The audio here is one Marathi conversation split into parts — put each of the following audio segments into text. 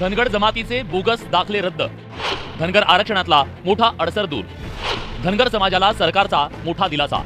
धनगर जमातीचे बोगस दाखले रद्द. धनगर आरक्षणातला मोठा अडसर दूर. धनगर समाजाला सरकारचा मोठा दिलासा.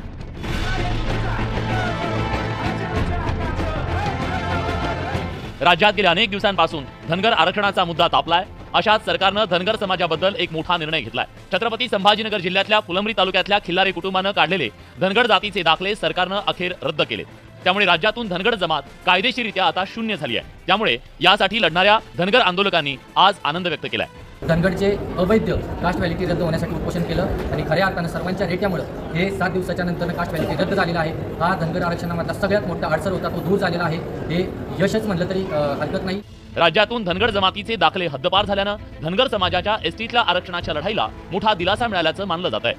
राज्यात गेल्या अनेक दिवसांपासून धनगर आरक्षणाचा मुद्दा तापलाय. अशात सरकारनं धनगर समाजाबद्दल एक मोठा निर्णय घेतलाय. छत्रपती संभाजीनगर जिल्ह्यातल्या फुलंब्री तालुक्यातल्या खिल्लारी कुटुंबानं काढलेले धनगर जातीचे दाखले सरकारनं अखेर रद्द केले त्यामुळे राज्यातून धनगर जमात कायदेशीरित्या आता शून्य झाली आहे. त्यामुळे यासाठी लढणाऱ्या धनगर आंदोलकांनी आज आनंद व्यक्त केलाय. धनगडचे अवैध कास्ट व्हॅलिटी रद्द होण्यासाठी उपोषण केलं आणि खऱ्या अर्थानं सर्वांच्या रेट्यामुळं हे सात दिवसाच्या नंतर कास्ट व्हॅलिटी रद्द झालेला आहे. हा धनगर आरक्षणामधला सगळ्यात मोठा अडसर होता तो दूर झालेला आहे. हे यशच म्हटलं तरी हरकत नाही. राज्यातून धनगर जमातीचे दाखले हद्दपार झाल्यानं धनगर समाजाच्या एसटीतल्या आरक्षणाच्या लढाईला मोठा दिलासा मिळाल्याचं मानलं जात आहे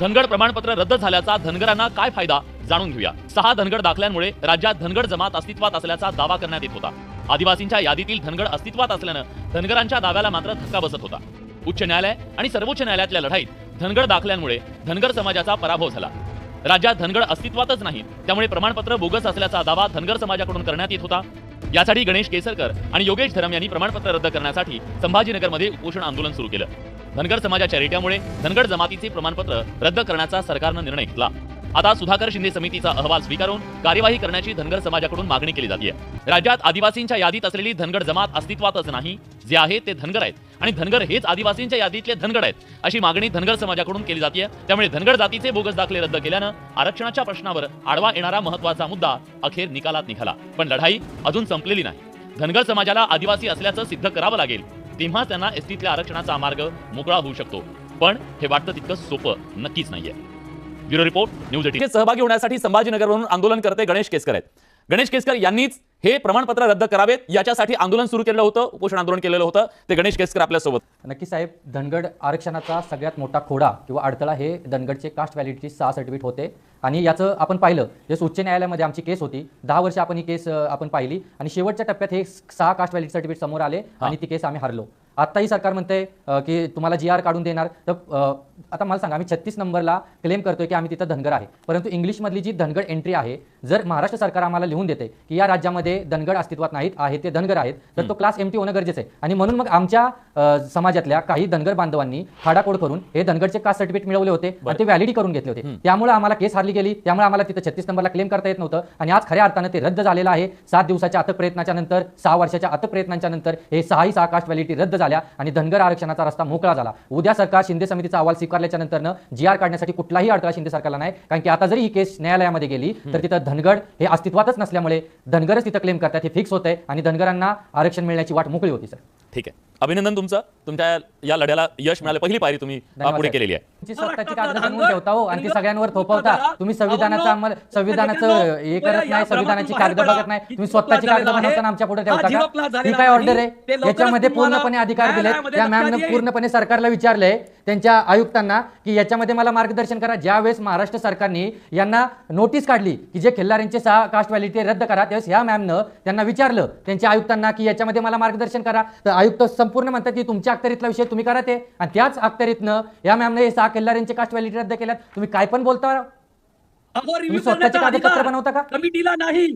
धनगड प्रमाणपत्र रद्द झाल्याचा धनगरांना काय फायदा जाणून घेऊया. सहा धनगड दाखल्यांमुळे राज्यात धनगड जमात अस्तित्वात असल्याचा दावा करण्यात येत होता. आदिवासींच्या यादीतील धनगड अस्तित्वात असल्यानं धनगरांच्या दाव्याला मात्र धक्का बसत होता. उच्च न्यायालय आणि सर्वोच्च न्यायालयातल्या लढाईत धनगड दाखल्यांमुळे धनगर समाजाचा पराभव झाला. राज्यात धनगड अस्तित्वातच नाही त्यामुळे प्रमाणपत्र बोगस असल्याचा दावा धनगर समाजाकडून करण्यात येत होता. यासाठी गणेश केसरकर आणि योगेश धरम यांनी प्रमाणपत्र रद्द करण्यासाठी संभाजीनगरमध्ये उपोषण आंदोलन सुरू केलं. धनगर समाजाच्या रेट्यामुळे धनगर जमातीचे प्रमाणपत्र रद्द करण्याचा सरकारनं निर्णय घेतला. आता सुधाकर शिंदे समितीचा अहवाल स्वीकारून कार्यवाही करण्याची धनगर समाजाकडून मागणी केली जाते राज्यात आदिवासींच्या यादीत असलेली धनगर जमात अस्तित्वातच नाही जे आहे ते धनगर आहेत. आणि धनगर हेच आदिवासींच्या यादीतले धनगड आहेत. अशी मागणी धनगर समाजाकडून केली जाते त्यामुळे धनगर जातीचे बोगस दाखले रद्द केल्यानं आरक्षणाच्या प्रश्नावर आडवा येणारा महत्त्वाचा मुद्दा अखेर निकालात निघाला. पण लढाई अजून संपलेली नाही. धनगर समाजाला आदिवासी असल्याचं सिद्ध करावं लागेल. तेव्हा त्यांना एसटीतल्या आरक्षणाचा मार्ग मोकळा होऊ शकतो. पण हे वाटतं तितकं सोपं नक्कीच नाहीये. Bureau report news eighteen. सहभागी होण्यासाठी संभाजीनगरवरून आंदोलन करते गणेश केसकर आहेत. गणेश केसकर यांनीच हे प्रमाणपत्र रद्द करावेत. याच्यासाठी आंदोलन सुरू केलेलं होतं उपोषण आंदोलन केलेलं होतं. ते गणेश केसकर आपल्यासोबत. नक्की साहेब धनगड आरक्षणाचा सगळ्यात मोठा खोडा किंवा अडथळा हे धनगडचे कास्ट व्हॅलिडिटी सहा सर्टिफिकेट होते. आणि याचं आपण पाहिलं जसं उच्च न्यायालयामध्ये आमची केस होती दहा वर्ष आपण ही केस आपण पाहिली. आणि शेवटच्या टप्प्यात हे सहा कास्ट व्हॅलिडिटी सर्टिफिकेट समोर आले आणि ती केस आम्ही हरलो. आत्ताही सरकार म्हणते की तुम्हाला जी आर काढून देणार. तर आता मला सांगा आम्ही छत्तीस नंबरला क्लेम करतोय की आम्ही तिथं धनगर आहे. परंतु इंग्लिशमधली जी धनगड एंट्री आहे जर महाराष्ट्र सरकार आम्हाला लिहून देते की या राज्यामध्ये धनगड अस्तित्वात नाहीत आहे ते धनगर आहेत तर तो क्लास एमटी होणं गरजेचं आहे. आणि म्हणून मग आमच्या समाजातल्या काही धनगर बांधवांनी खाडाखोड करून हे धनगडचे कास्ट सर्टिफिकेट मिळवले होते आणि ते व्हॅलिडी करून घेतले होते. त्यामुळे आम्हाला केस हारली गेली. त्यामुळे आम्हाला तिथं छत्तीस नंबरला क्लेम करता येत नव्हतं. आणि आज खऱ्या अर्थानं ते रद्द झालेलं आहे. सात दिवसाच्या अथक प्रयत्नाच्या नंतर सहा वर्षाच्या अथक प्रयत्नांच्या नंतर हे सहाही सहा कास्ट व्हॅलिटी रद्द झाल्या आणि धनगर आरक्षणाचा रस्ता मोकळा झाला. उद्या सरकार शिंदे समितीचा अहवाल स्वीकारल्याच्या नंतरनं जी आर काढण्यासाठी कुठलाही अडथळा शिंदे सरकारला नाही. कारण की आता जरी ही केस न्यायालयामध्ये गेली तर तिथं धनगड हे अस्तित्वातच नसल्यामुळे धनगरच तिथं क्लेम करतात हे फिक्स होत आहे आणि धनगरांना आरक्षण मिळण्याची वाट मोकळी होती सर ठीक आहे. अभिनंदन तुमचं. तुमच्या या लढ्याला यश मिळालं. पहिली पायरी तुम्ही पुढे. केलेली आहे. तुमची स्वतःची कागद बनवून ठेवता हो आणि ती सगळ्यांवर थोपवता. तुम्ही संविधानाचं अंमल संविधानाचं हे करत नाही संविधानाची कागद बघत नाही. तुम्ही स्वतःची कागद बनवताना आमच्या पुढे ठेवता. का ही काय ऑर्डर आहे? याच्यामध्ये पूर्णपणे अधिकार दिले त्या मॅमनं पूर्णपणे सरकारला विचारलंय. त्यांच्या आयुक्तांना की याच्यामध्ये मला मार्गदर्शन करा. ज्यावेळेस महाराष्ट्र सरकारने यांना नोटीस काढली की जे खिल्लारींचे सहा कास्ट व्हॅलिटी रद्द करा त्यावेळेस ह्या मॅमनं त्यांना विचारलं त्यांच्या आयुक्तांना की याच्यामध्ये मला मार्गदर्शन करा. तर आयुक्त संपूर्ण म्हणतात की तुमच्या अखत्यारीतला विषय तुम्ही करा ते. आणि त्याच अखत्यारीतनं या मॅमनं हे सहा खिल्लारींचे कास्ट व्हॅलिटी रद्द केल्यात. तुम्ही काय पण बोलता? स्वतःचे कागदपत्र बनवता का? कमिटीला नाही.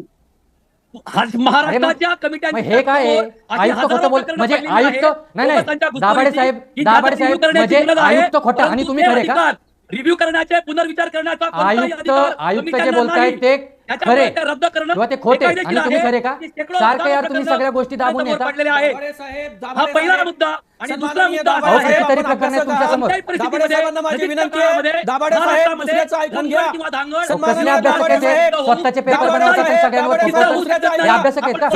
महाराष्ट्राच्या मग कमिट्यांच्या हे काय? समोर अशी आयुक्त खोटं बोल म्हणजे आयुक्त. नाही नाही दाभाडे साहेब दाभाडे साहेब म्हणजे. आयुक्त खोटा आणि तुम्ही खरे का रिव्ह्यू करण्याचे पुनर्विचार करण्याचा आयुक्त आयुक्त जे कमिट्यांना बोलतायत. ते खरे रद्द करणं किंवा ते हे खोटे आणि तुम्ही आहे. खरे का सारखं यार तुम्ही सगळ्या गोष्टी दाबून येता हा पहिला मुद्दा आणि दुसरा मुद्दा आहे कितीतरी प्रकरणं आपण तुमच्यासमोर. माझी विनंती आहे दाभाडे साहेब दुसऱ्याचं ऐकून घ्या कसले अभ्यासक आहेत ते? स्वतःचे पेपर बनवतात सगळ्यांवर थोपवतात. हे. अभ्यासक आहेत का?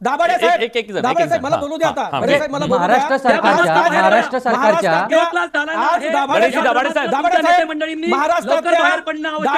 दाभाडे एक- साहेब एक- एक जण. मला बोलू द्या आता. महाराष्ट्र सरकारच्या महाराष्ट्र सरकारच्या आहे. दाभाडे साहेब, मंडळींनी लवकर बाहेर पडणं आवश्यक